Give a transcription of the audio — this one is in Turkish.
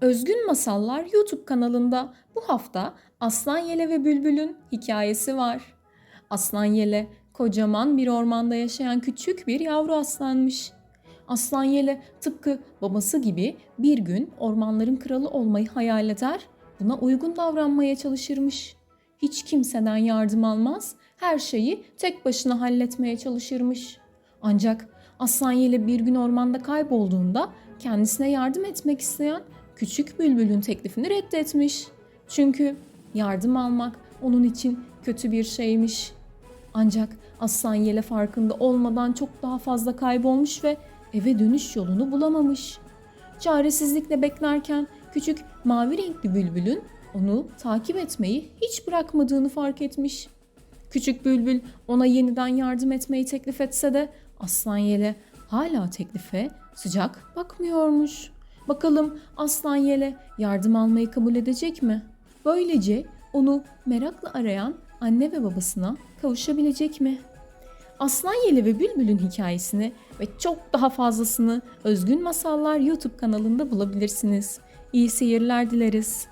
Özgün Masallar YouTube kanalında bu hafta Aslan Yele ve Bülbül'ün hikayesi var. Aslan Yele kocaman bir ormanda yaşayan küçük bir yavru aslanmış. Aslan Yele tıpkı babası gibi bir gün ormanların kralı olmayı hayal eder, buna uygun davranmaya çalışırmış. Hiç kimseden yardım almaz, her şeyi tek başına halletmeye çalışırmış. Ancak Aslan Yele bir gün ormanda kaybolduğunda kendisine yardım etmek isteyen küçük bülbülün teklifini reddetmiş. Çünkü yardım almak onun için kötü bir şeymiş. Ancak Aslan Yele farkında olmadan çok daha fazla kaybolmuş ve eve dönüş yolunu bulamamış. Çaresizlikle beklerken küçük mavi renkli bülbülün onu takip etmeyi hiç bırakmadığını fark etmiş. Küçük bülbül ona yeniden yardım etmeyi teklif etse de Aslan Yele hala teklife sıcak bakmıyormuş. Bakalım Aslan Yele yardım almayı kabul edecek mi? Böylece onu merakla arayan anne ve babasına kavuşabilecek mi? Aslan Yele ve Bülbül'ün hikayesini ve çok daha fazlasını Özgün Masallar YouTube kanalında bulabilirsiniz. İyi seyirler dileriz.